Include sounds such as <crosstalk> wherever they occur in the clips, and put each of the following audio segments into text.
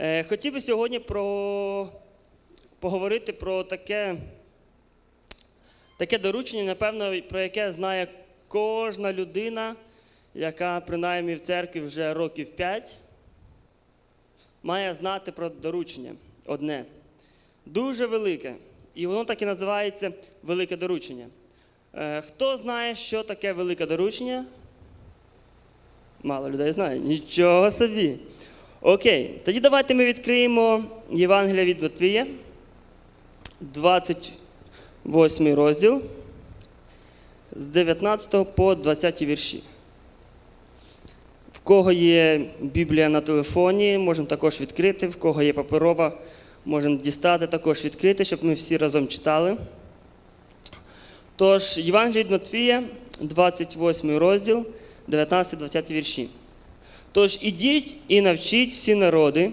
Е, Хотів би сьогодні про... поговорити про таке, таке доручення, напевно, про яке знає кожна людина, яка принаймні в церкві вже років 5, має знати про доручення одне. Дуже велике. І воно так і називається велике доручення. Е, Хто знає, що таке велике доручення? Мало людей знає. Нічого собі. Окей, тоді давайте ми відкриємо Євангелія від Матвія, 28 розділ з 19 по 20 вірші. В кого є Біблія на телефоні, можемо також відкрити, в кого є паперова, можемо дістати, також відкрити, щоб ми всі разом читали. Тож, Євангелія від Матвія, 28 розділ, 19-20 вірші. Тож ідіть і навчіть всі народи,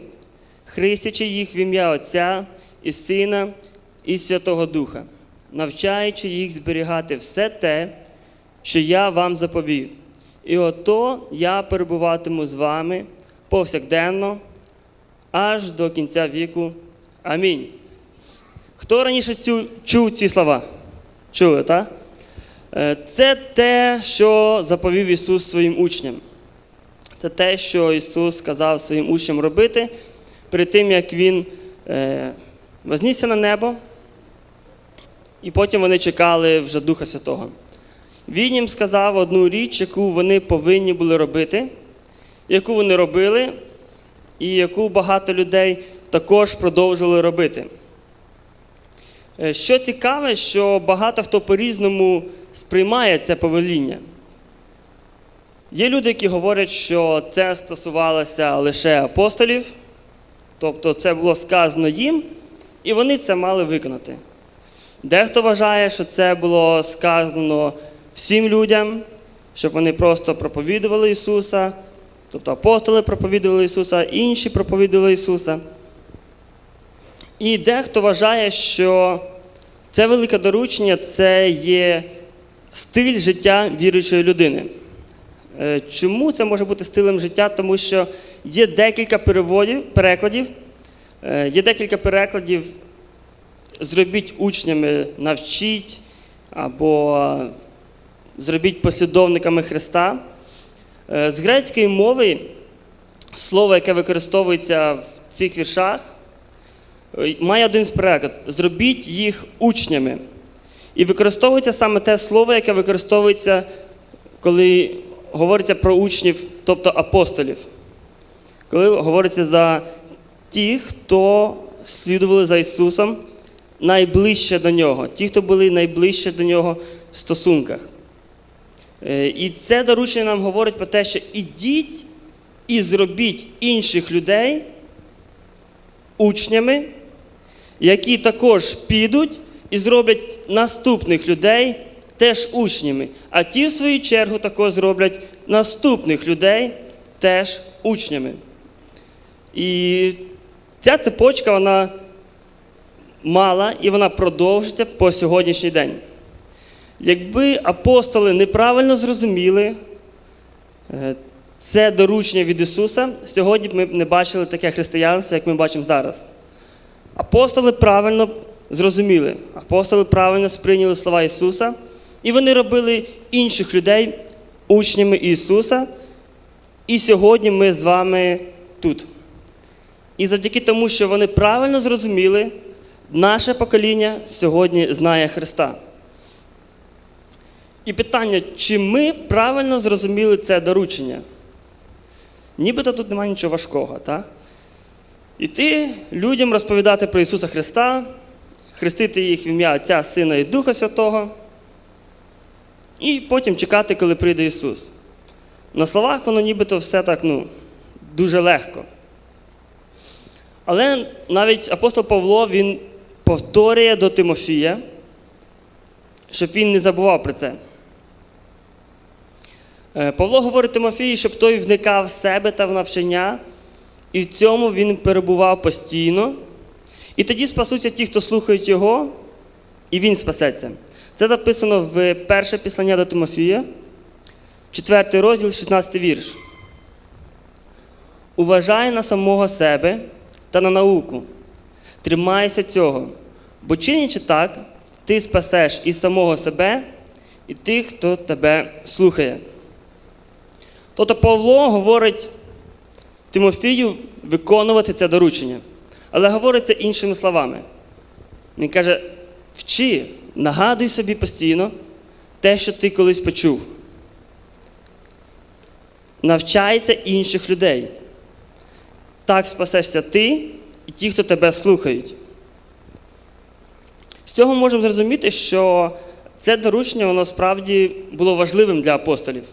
хрестячи їх в ім'я Отця і Сина і Святого Духа, навчаючи їх зберігати все те, що я вам заповів. І ото я перебуватиму з вами повсякденно, аж до кінця віку. Амінь. Хто раніше цю, чув ці слова? Чули, так? Е, Це те, що заповів Ісус своїм учням. Це те, що Ісус сказав своїм учням робити перед тим, як Він е, вознісся на небо, і потім вони чекали вже Духа Святого. Він їм сказав одну річ, яку вони повинні були робити, яку вони робили, і яку багато людей також продовжували робити. Е, Що цікаве, що багато хто по-різному сприймає це повеління. Є люди, які говорять, що це стосувалося лише апостолів, тобто це було сказано їм, і вони це мали виконати. Дехто вважає, що це було сказано всім людям, щоб вони просто проповідували Ісуса, тобто апостоли проповідували Ісуса, інші проповідували Ісуса. І дехто вважає, що це велике доручення це є стиль життя віруючої людини. Е, Чому це може бути стилем життя? Тому що є декілька переводів, перекладів, е, є декілька перекладів зробіть учнями, навчіть або зробіть послідовниками Христа. Е, З грецької мови слово, яке використовується в цих віршах, має один з переклад зробіть їх учнями. І використовується саме те слово, яке використовується, коли говориться про учнів, тобто апостолів. Коли говориться за тих, хто слідували за Ісусом найближче до Нього, ті, хто були найближче до Нього в стосунках. Е, І це доручення нам говорить про те, що ідіть і зробіть інших людей учнями, які також підуть і зроблять наступних людей теж учнями. А ті, в свою чергу, також зроблять наступних людей теж учнями. І ця цепочка, вона мала і вона продовжиться по сьогоднішній день. Якби апостоли неправильно зрозуміли е, це доручення від Ісуса, сьогодні б ми б не бачили таке християнство, як ми бачимо зараз. Апостоли правильно зрозуміли, апостоли правильно сприйняли слова Ісуса, і вони робили інших людей учнями Ісуса. І сьогодні ми з вами тут. І завдяки тому, що вони правильно зрозуміли, наше покоління сьогодні знає Христа. І питання, чи ми правильно зрозуміли це доручення? Нібито тут немає нічого важкого, так? Іти людям розповідати про Ісуса Христа, хрестити їх в ім'я Отця, Сина і Духа Святого, і потім чекати, коли прийде Ісус. На словах воно нібито все так ну, дуже легко. Але навіть апостол Павло він повторює до Тимофія, щоб він не забував про це. Е, Павло говорить Тимофію, щоб той вникав в себе та в навчання, і в цьому він перебував постійно. І тоді спасуться ті, хто слухають його, і він спасеться. Це записано в перше післання до Тимофія, 4 розділ, 16 вірш. Уважай на самого себе, та на науку. Тримайся цього, бо чинячи так, ти спасеш і самого себе, і тих, хто тебе слухає. Тобто Павло говорить Тимофію виконувати це доручення, але говорить це іншими словами. Він каже: вчи, нагадуй собі постійно те, що ти колись почув. Навчайся інших людей. Так спасешся ти і ті, хто тебе слухають. З цього можемо зрозуміти, що це доручення воно справді було важливим для апостолів.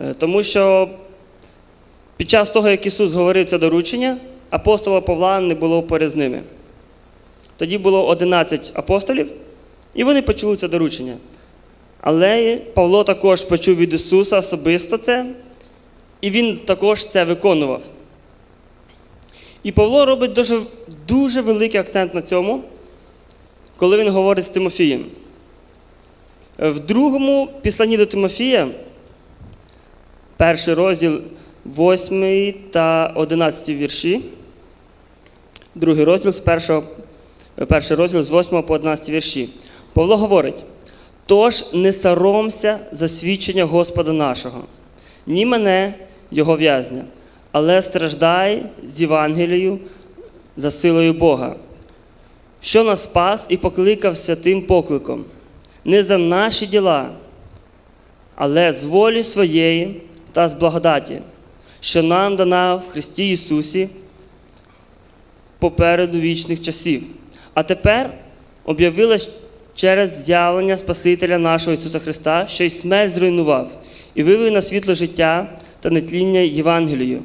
Е, Тому що під час того, як Ісус говорив це доручення, апостола Павла не було поряд з ними. Тоді було 11 апостолів, і вони почули це доручення. Але Павло також почув від Ісуса особисто це, і він також це виконував. І Павло робить дуже, дуже великий акцент на цьому, коли він говорить з Тимофієм. В другому післанні до Тимофія, перший розділ 8 та 11 вірші, другий розділ з першого, перший розділ з 8 по 11 вірші. Павло говорить: тож не соромся за свідчення Господа нашого, ні мене, його в'язня, але страждай з Євангелією за силою Бога, що нас спас і покликав святим покликом, не за наші діла, але з волі своєї та з благодаті, що нам дана в Христі Ісусі попереду вічних часів. А тепер об'явилась через з'явлення Спасителя нашого Ісуса Христа, що й смерть зруйнував, і вивів на світло життя та нетління Євангелію,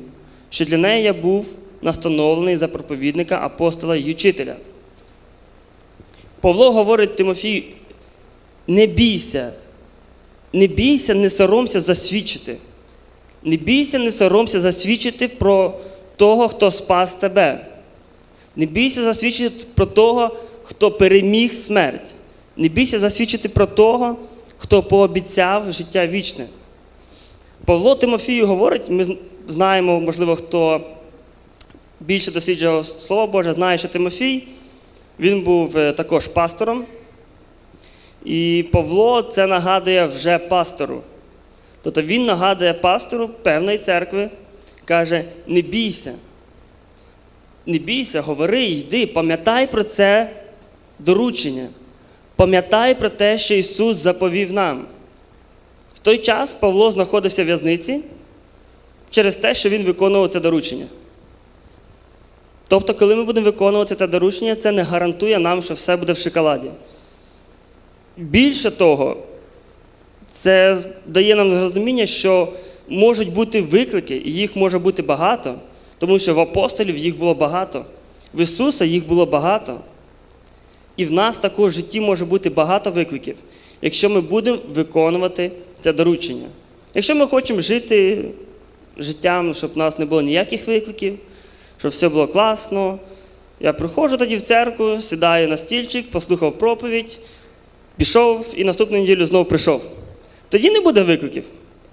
що для неї я був настановлений за проповідника, апостола й учителя. Павло говорить Тимофію, не бійся, не бійся, не соромся засвідчити. Не бійся, не соромся засвідчити про того, хто спас тебе. Не бійся засвідчити про того, хто переміг смерть. Не бійся засвідчити про того, хто пообіцяв життя вічне. Павло Тимофію говорить, ми знаємо, можливо, хто більше досліджував Слово Боже, знає, що Тимофій, він був е, також пастором. І Павло це нагадує вже пастору. Тобто він нагадує пастору певної церкви, каже: не бійся. Не бійся, говори, йди, пам'ятай про це доручення. Пам'ятай про те, що Ісус заповів нам. В той час Павло знаходився в в'язниці через те, що він виконував це доручення. Тобто, коли ми будемо виконувати це доручення, це не гарантує нам, що все буде в шоколаді. Більше того, це дає нам зрозуміння, що можуть бути виклики, і їх може бути багато, тому що в апостолів їх було багато, в Ісуса їх було багато. І в нас також в житті може бути багато викликів, якщо ми будемо виконувати це доручення. Якщо ми хочемо жити життям, щоб у нас не було ніяких викликів, щоб все було класно, я приходжу тоді в церкву, сідаю на стільчик, послухав проповідь, пішов і наступну неділю знову прийшов. Тоді не буде викликів.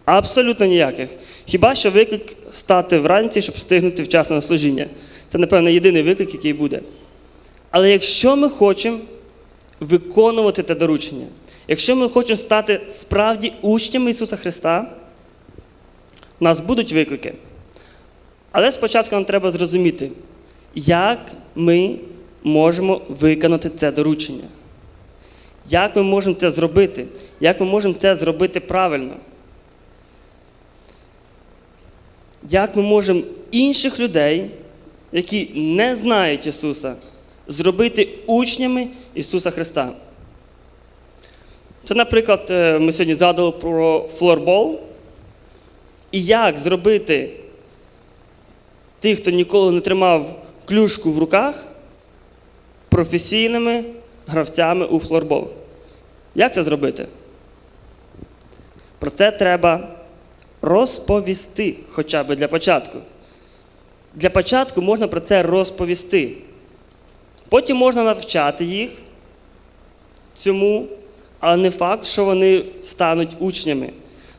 Абсолютно ніяких. Хіба що виклик стати вранці, щоб встигнути вчасно на служіння. Це, напевно, єдиний виклик, який буде. Але якщо ми хочемо виконувати те доручення, якщо ми хочемо стати справді учнями Ісуса Христа, у нас будуть виклики. Але спочатку нам треба зрозуміти, як ми можемо виконати це доручення. Як ми можемо це зробити? Як ми можемо це зробити правильно? Як ми можемо інших людей, які не знають Ісуса, зробити учнями Ісуса Христа? Це, наприклад, е, ми сьогодні згадували про флорбол. І як зробити тих, хто ніколи не тримав клюшку в руках, професійними гравцями у флорбол. Як це зробити? Про це треба розповісти хоча б для початку. Для початку можна про це розповісти. Потім можна навчати їх цьому, але не факт, що вони стануть учнями,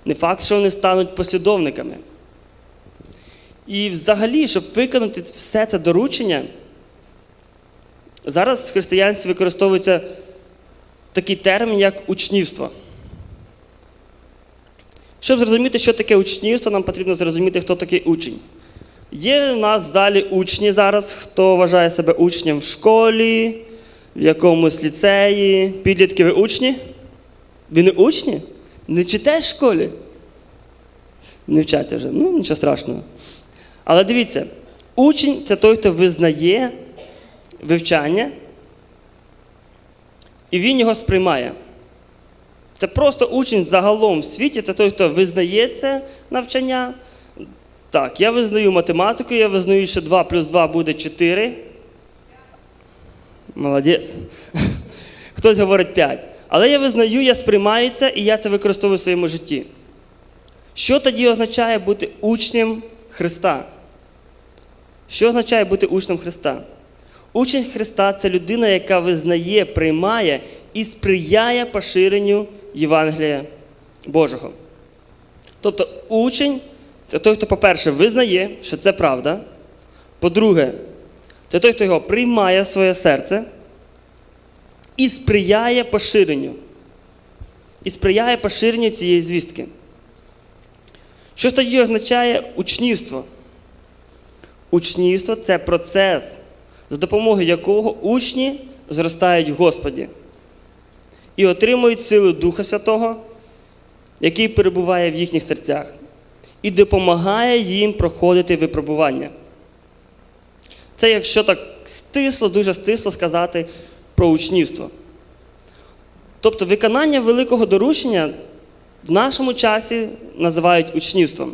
не факт, що вони стануть послідовниками. І взагалі, щоб виконати все це доручення, зараз в християнстві використовується такий термін, як учнівство. Щоб зрозуміти, що таке учнівство, нам потрібно зрозуміти, хто такий учень. Є у нас в залі учні зараз, хто вважає себе учнем в школі, в якомусь ліцеї. Підлітки ви учні? Ви не учні? Не читаєте в школі? Не вчаться вже. Ну, нічого страшного. Але дивіться, учень це той, хто визнає вивчання, і він його сприймає. Це просто учень загалом в світі, це той, хто визнає це навчання. Так, я визнаю математику, я визнаю, що 2 плюс 2 буде 4. Молодець. <laughs> Хтось говорить 5. Але я визнаю, я сприймаю це, і я це використовую в своєму житті. Що тоді означає бути учнем Христа? Що означає бути учнем Христа? Учень Христа це людина, яка визнає, приймає і сприяє поширенню Євангелія Божого. Тобто учень це той, хто, по-перше, визнає, що це правда. По-друге, це той, хто його приймає в своє серце і сприяє поширенню. І сприяє поширенню цієї звістки. Що ж тоді означає учнівство? Учнівство це процес, за допомогою якого учні зростають в Господі і отримують силу Духа Святого, який перебуває в їхніх серцях, і допомагає їм проходити випробування. Це якщо так стисло, дуже стисло сказати про учнівство. Тобто виконання великого доручення в нашому часі називають учнівством.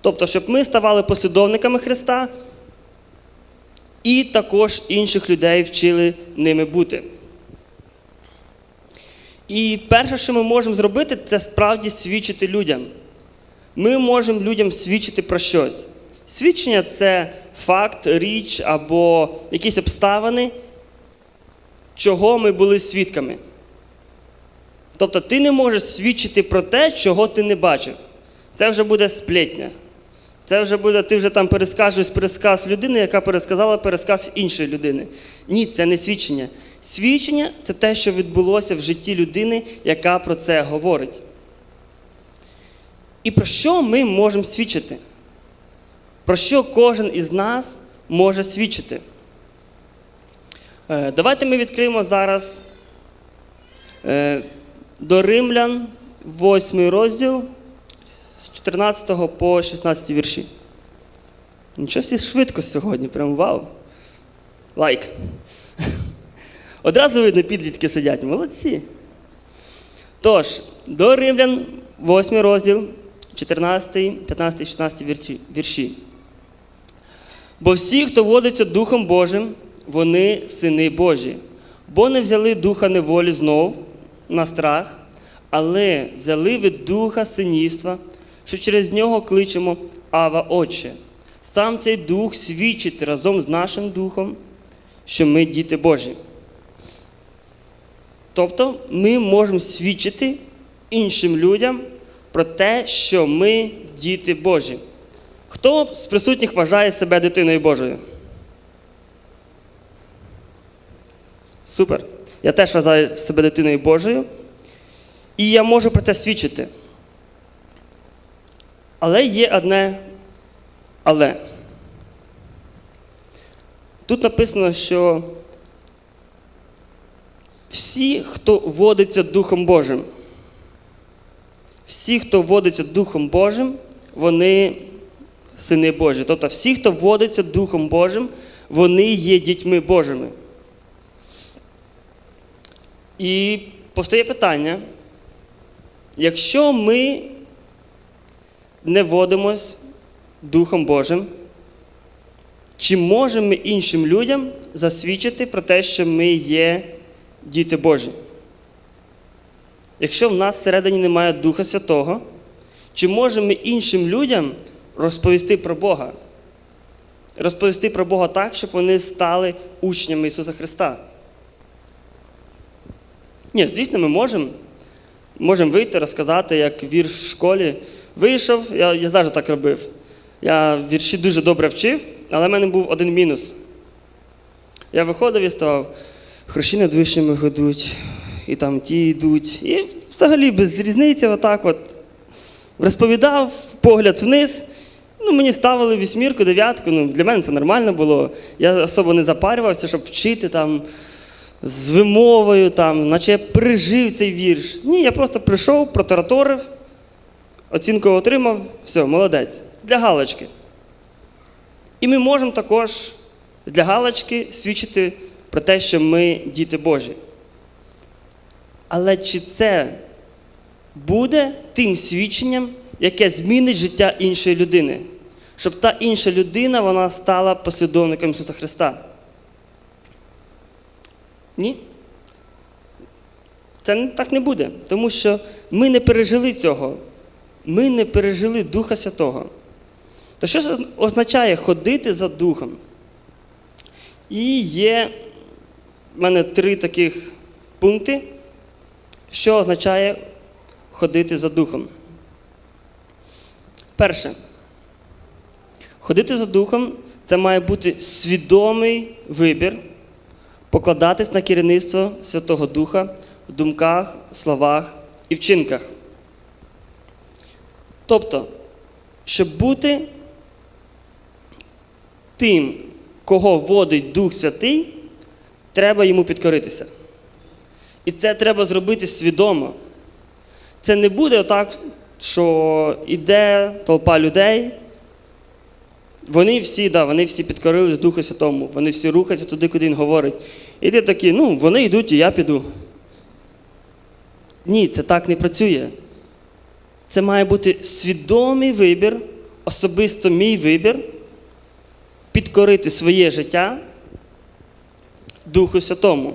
Тобто, щоб ми ставали послідовниками Христа і також інших людей вчили ними бути. І перше, що ми можемо зробити, це справді свідчити людям. Ми можемо людям свідчити про щось. Свідчення це факт, річ або якісь обставини, чого ми були свідками. Тобто ти не можеш свідчити про те, чого ти не бачив. Це вже буде сплетня. Це вже буде, ти вже там перескажеш пересказ людини, яка пересказала пересказ іншої людини. Ні, це не свідчення. Свідчення це те, що відбулося в житті людини, яка про це говорить. І про що ми можемо свідчити? Про що кожен із нас може свідчити? Е, Давайте ми відкриємо зараз е, до Римлян, 8 розділ з 14 по 16 вірші. Нічого швидко сьогодні, прям вау. Лайк. <laughs> Одразу видно, підлітки сидять. Молодці. Тож, до Римлян, 8 розділ, 14, 15, 16 вірші- вірші. Бо всі, хто водиться Духом Божим, вони сини Божі, бо не взяли духа неволі знов на страх, але взяли від духа синівства, що через нього кличемо Ава Отче. Сам цей дух свідчить разом з нашим духом, що ми діти Божі. Тобто ми можемо свідчити іншим людям про те, що ми діти Божі. Хто з присутніх вважає себе дитиною Божою? Супер. Я теж вважаю себе дитиною Божою. І я можу про це свідчити. Але є одне але. Тут написано, що всі, хто водиться Духом Божим, всі, хто водиться Духом Божим, вони сини Божі. Тобто всі, хто водиться Духом Божим, вони є дітьми Божими. І постає питання, якщо ми не водимось Духом Божим, чи можемо ми іншим людям засвідчити про те, що ми є діти Божі? Якщо в нас всередині немає Духа Святого, чи можемо ми іншим людям розповісти про Бога? Розповісти про Бога так, щоб вони стали учнями Ісуса Христа? Ні, звісно, ми можемо. Можемо вийти, розказати, як вірш в школі. Вийшов, я, я завжди так робив. Я вірші дуже добре вчив, але в мене був один мінус. Я виходив і ставав, хрущі над вишнями годуть, і там ті йдуть. І взагалі без різниці, отак от розповідав, погляд вниз. Ну, мені ставили вісьмірку, дев'ятку. Ну, для мене це нормально було. Я особо не запарювався, щоб вчити там з вимовою, там, наче я пережив цей вірш. Ні, я просто прийшов, протараторив, оцінку отримав, все, молодець. Для галочки. І ми можемо також для галочки свідчити про те, що ми діти Божі. Але чи це буде тим свідченням, яке змінить життя іншої людини? Щоб та інша людина вона стала послідовником Ісуса Христа? Ні? Це так не буде, тому що ми не пережили цього. Ми не пережили Духа Святого. То що ж означає ходити за Духом? І є в мене три таких пункти, що означає ходити за Духом. Перше. Ходити за Духом це має бути свідомий вибір, покладатись на керівництво Святого Духа в думках, словах і вчинках. Тобто, щоб бути тим, кого водить Дух Святий, треба йому підкоритися. І це треба зробити свідомо. Це не буде так, що йде толпа людей. Вони всі, да, вони всі підкорились Духу Святому, вони всі рухаються туди, куди він говорить. І ти такий, ну, вони йдуть, і я піду. Ні, це так не працює. Це має бути свідомий вибір, особисто мій вибір, підкорити своє життя Духу Святому.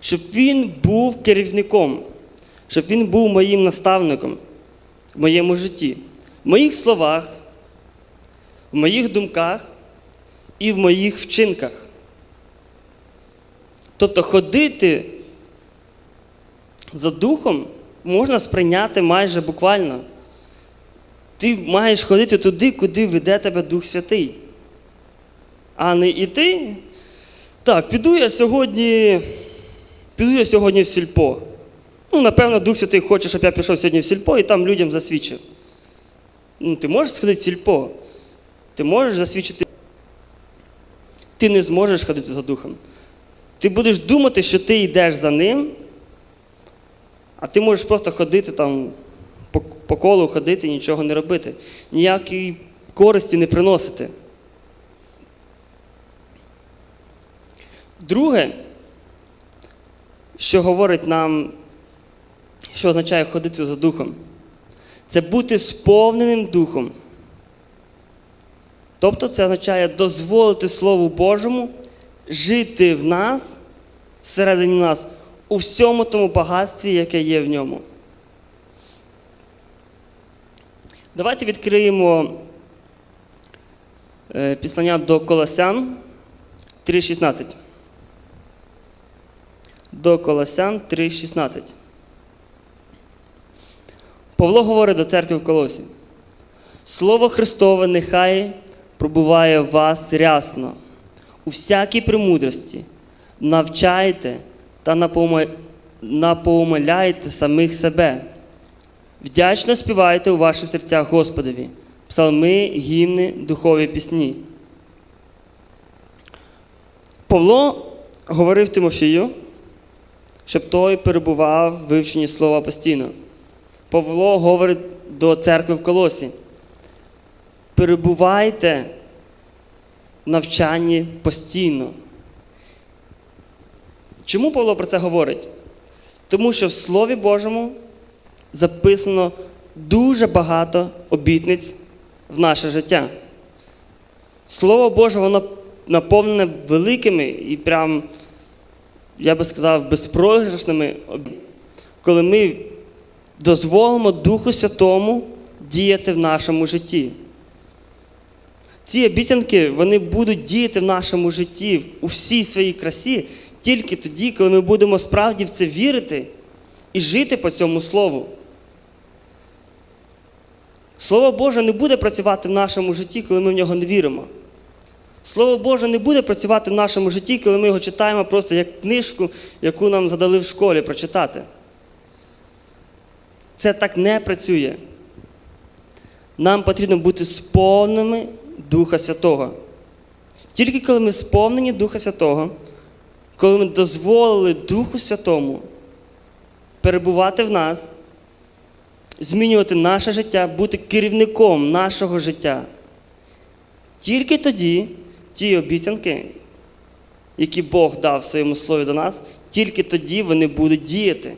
Щоб він був керівником, щоб він був моїм наставником в моєму житті, в моїх словах, в моїх думках і в моїх вчинках. Тобто ходити за духом можна сприйняти майже буквально. Ти маєш ходити туди, куди веде тебе Дух Святий. А не іти. Так, піду я сьогодні. Піду я сьогодні в сільпо. Ну, напевно, Дух Святий хоче, щоб я пішов сьогодні в сільпо і там людям засвідчив. Ну, ти можеш сходити в сільпо. Ти можеш засвідчити. Ти не зможеш ходити за духом. Ти будеш думати, що ти йдеш за ним, а ти можеш просто ходити там по, по колу ходити нічого не робити. Ніякої користі не приносити. Друге, що говорить нам, що означає ходити за духом, це бути сповненим духом. Тобто це означає дозволити Слову Божому жити в нас, всередині нас, у всьому тому багатстві, яке є в ньому. Давайте відкриємо е, післання до Колосян 3.16. До Колосян 3.16. Павло говорить до церкви в Колосі. Слово Христове нехай пробуває в вас рясно, у всякій премудрості, навчайте та напома- самих себе. Вдячно співайте у ваших серцях Господові, псалми, гімни, духові пісні. Павло говорив Тимофію, щоб той перебував в вивченні слова постійно. Павло говорить до церкви в Колосі. Перебувайте в навчанні постійно. Чому Павло про це говорить? Тому що в Слові Божому записано дуже багато обітниць в наше життя. Слово Боже, воно наповнене великими і прям, я би сказав, безпрограшними, коли ми дозволимо Духу Святому діяти в нашому житті. Ці обіцянки вони будуть діяти в нашому житті у всій своїй красі тільки тоді, коли ми будемо справді в це вірити і жити по цьому слову. Слово Боже не буде працювати в нашому житті, коли ми в нього не віримо. Слово Боже не буде працювати в нашому житті, коли ми його читаємо просто як книжку, яку нам задали в школі прочитати. Це так не працює. Нам потрібно бути сповненими Духа Святого. Тільки коли ми сповнені Духа Святого, коли ми дозволили Духу Святому перебувати в нас, змінювати наше життя, бути керівником нашого життя. Тільки тоді ті обіцянки, які Бог дав в своєму слові до нас, тільки тоді вони будуть діяти.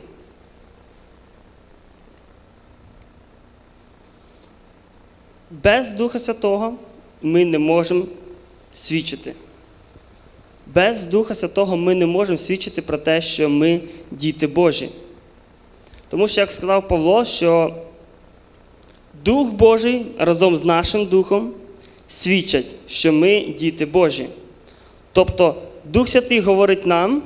Без Духа Святого ми не можемо свідчити. Без Духа Святого ми не можемо свідчити про те, що ми діти Божі. Тому що, як сказав Павло, що Дух Божий разом з нашим Духом свідчать, що ми діти Божі. Тобто Дух Святий говорить нам,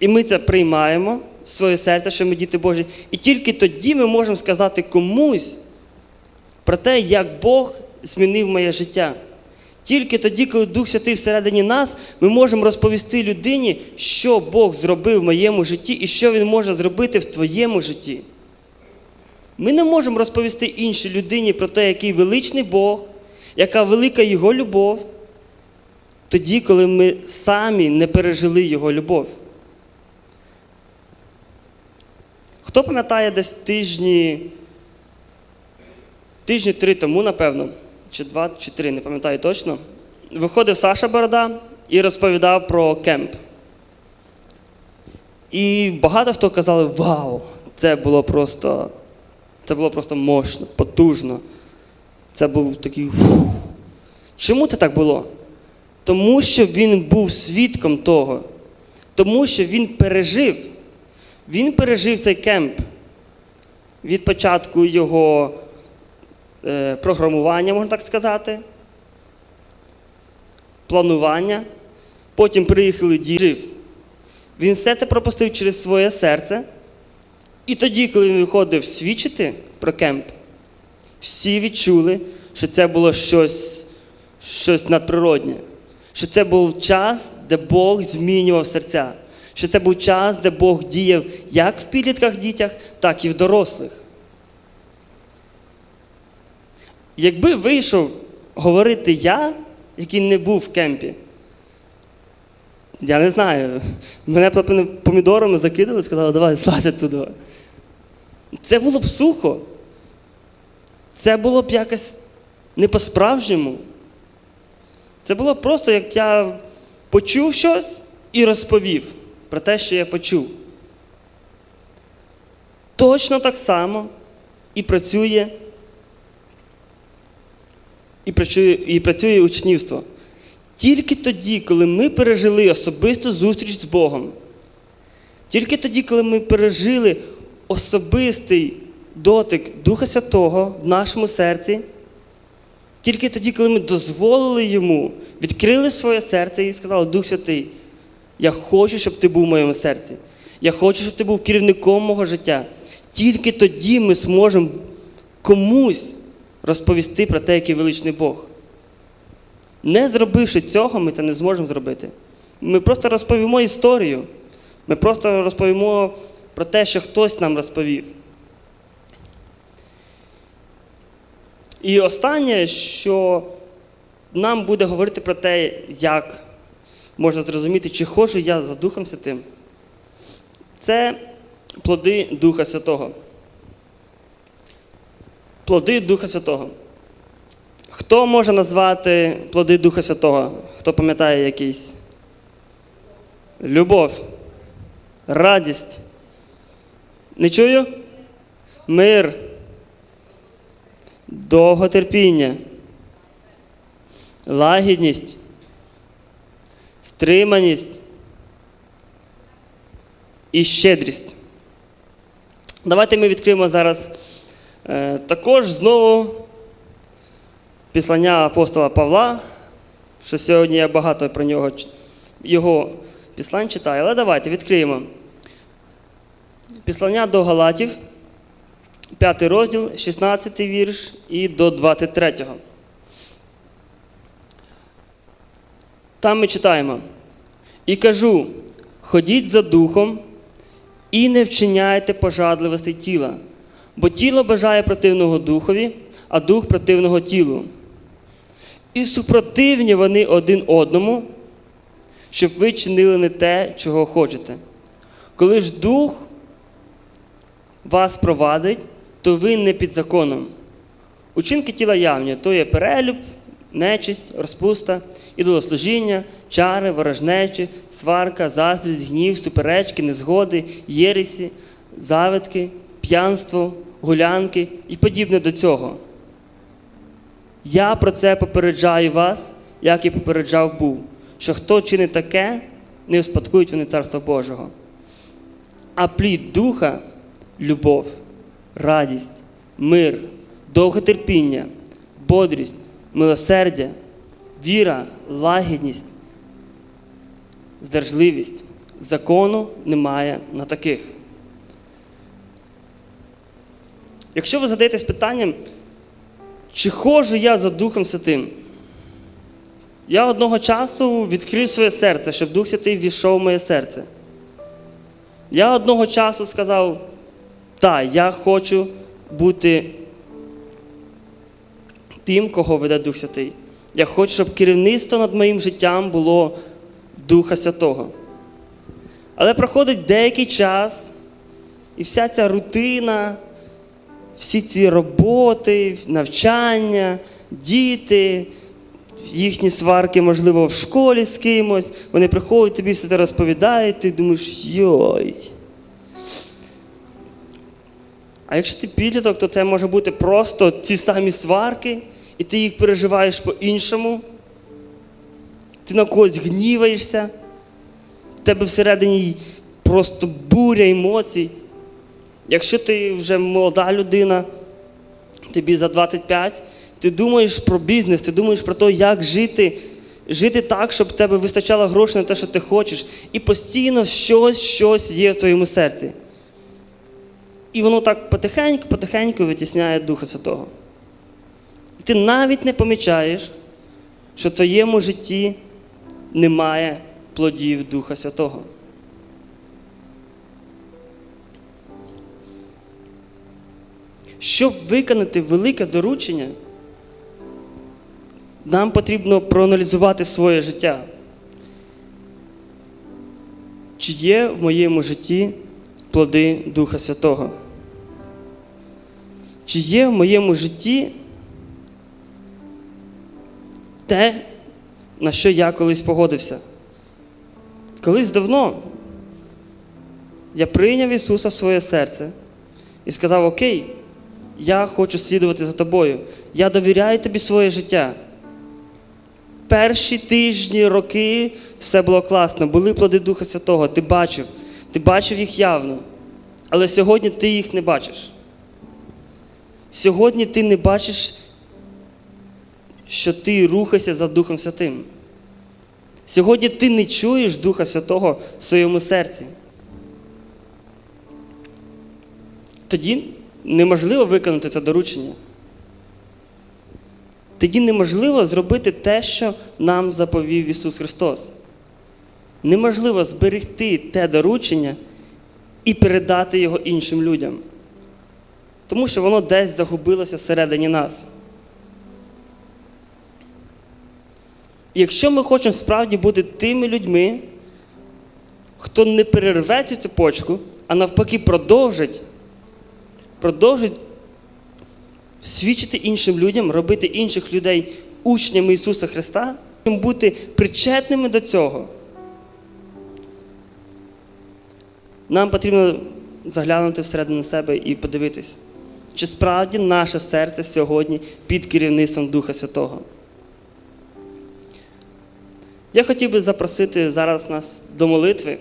і ми це приймаємо в своє серце, що ми діти Божі. І тільки тоді ми можемо сказати комусь про те, як Бог змінив моє життя. Тільки тоді, коли Дух Святий всередині нас, ми можемо розповісти людині, що Бог зробив в моєму житті і що Він може зробити в твоєму житті. Ми не можемо розповісти іншій людині про те, який величний Бог, яка велика Його любов, тоді, коли ми самі не пережили Його любов. Хто пам'ятає десь тижні, тижні три тому, напевно, чи два, чи три, не пам'ятаю точно, виходив Саша Борода і розповідав про кемп. І багато хто казали, вау, це було просто, це було просто мощно, потужно. Це був такий. фух. Чому це так було? Тому що він був свідком того. Тому що він пережив. Він пережив цей кемп від початку його програмування, можна так сказати, планування. Потім приїхали діти. Жив. Він все це пропустив через своє серце. І тоді, коли він виходив свідчити про кемп, всі відчули, що це було щось, щось надприроднє. Що це був час, де Бог змінював серця. Що це був час, де Бог діяв як в підлітках дітях, так і в дорослих. Якби вийшов говорити я, який не був в кемпі, я не знаю, мене помідорами закидали, сказали, давай злазять туди. Це було б сухо. Це було б якось не по-справжньому. Це було просто, як я почув щось і розповів про те, що я почув. Точно так само і працює, і працює, і працює учнівство. Тільки тоді, коли ми пережили особисту зустріч з Богом, тільки тоді, коли ми пережили особистий дотик Духа Святого в нашому серці, тільки тоді, коли ми дозволили йому, відкрили своє серце і сказали, Дух Святий, я хочу, щоб ти був в моєму серці. Я хочу, щоб ти був керівником мого життя. Тільки тоді ми зможемо комусь розповісти про те, який величний Бог. Не зробивши цього, ми це не зможемо зробити. Ми просто розповімо історію. Ми просто розповімо про те, що хтось нам розповів. І останнє, що нам буде говорити про те, як можна зрозуміти, чи ходжу я за Духом Святим, це плоди Духа Святого. Плоди Духа Святого. Хто може назвати плоди Духа Святого? Хто пам'ятає якийсь? Любов, радість. Не чую? Мир, довготерпіння, лагідність, стриманість і щедрість. Давайте ми відкриємо зараз також знову післання апостола Павла, що сьогодні я багато про нього його післань читаю. Але давайте відкриємо. Післання до Галатів, 5 розділ, 16 вірш і до 23. Там ми читаємо. І кажу: ходіть за духом і не вчиняйте пожадливостей тіла, бо тіло бажає противного духові, а дух противного тілу. І супротивні вони один одному, щоб ви чинили не те, чого хочете. Коли ж дух вас провадить, то ви не під законом. Учинки тіла явні то є перелюб, нечисть, розпуста, ідолослужіння, чари, ворожнечі, сварка, заздрість, гнів, суперечки, незгоди, єресі, завитки, п'янство, гулянки і подібне до цього. Я про це попереджаю вас, як і попереджав був, що хто чинить таке, не успадкують вони Царства Божого. А плід духа любов, радість, мир, довготерпіння, бодрість, милосердя, віра, лагідність, здержливість. Закону немає на таких. Якщо ви задаєтесь питанням, чи ходжу я за Духом Святим? Я одного часу відкрив своє серце, щоб Дух Святий ввійшов в моє серце. Я одного часу сказав, так, я хочу бути тим, кого веде Дух Святий. Я хочу, щоб керівництво над моїм життям було Духа Святого. Але проходить деякий час, і вся ця рутина, всі ці роботи, навчання, діти, їхні сварки, можливо, в школі з кимось, вони приходять, тобі все це розповідають, ти думаєш, йой. А якщо ти підліток, то це може бути просто ці самі сварки, і ти їх переживаєш по-іншому. Ти на когось гніваєшся, в тебе всередині просто буря емоцій. Якщо ти вже молода людина, тобі за 25, ти думаєш про бізнес, ти думаєш про те, як жити, жити так, щоб тебе вистачало грошей на те, що ти хочеш, і постійно щось, щось є в твоєму серці. І воно так потихеньку, потихеньку витісняє Духа Святого. І ти навіть не помічаєш, що в твоєму житті немає плодів Духа Святого. Щоб виконати велике доручення, нам потрібно проаналізувати своє життя. Чи є в моєму житті плоди Духа Святого? Чи є в моєму житті те, на що я колись погодився? Колись давно я прийняв Ісуса в своє серце і сказав: Окей, я хочу слідувати за тобою. Я довіряю тобі своє життя. Перші тижні, роки все було класно, були плоди Духа Святого, ти бачив, ти бачив їх явно. Але сьогодні ти їх не бачиш. Сьогодні ти не бачиш, що ти рухаєшся за Духом Святим. Сьогодні ти не чуєш Духа Святого в своєму серці. Тоді неможливо виконати це доручення. Тоді неможливо зробити те, що нам заповів Ісус Христос. Неможливо зберегти те доручення і передати його іншим людям. Тому що воно десь загубилося всередині нас. Якщо ми хочемо справді бути тими людьми, хто не перерве цю цепочку, а навпаки продовжить, продовжить свідчити іншим людям, робити інших людей учнями Ісуса Христа, бути причетними до цього. Нам потрібно заглянути всередину себе і подивитись, чи справді наше серце сьогодні під керівництвом Духа Святого. Я хотів би запросити зараз нас до молитви.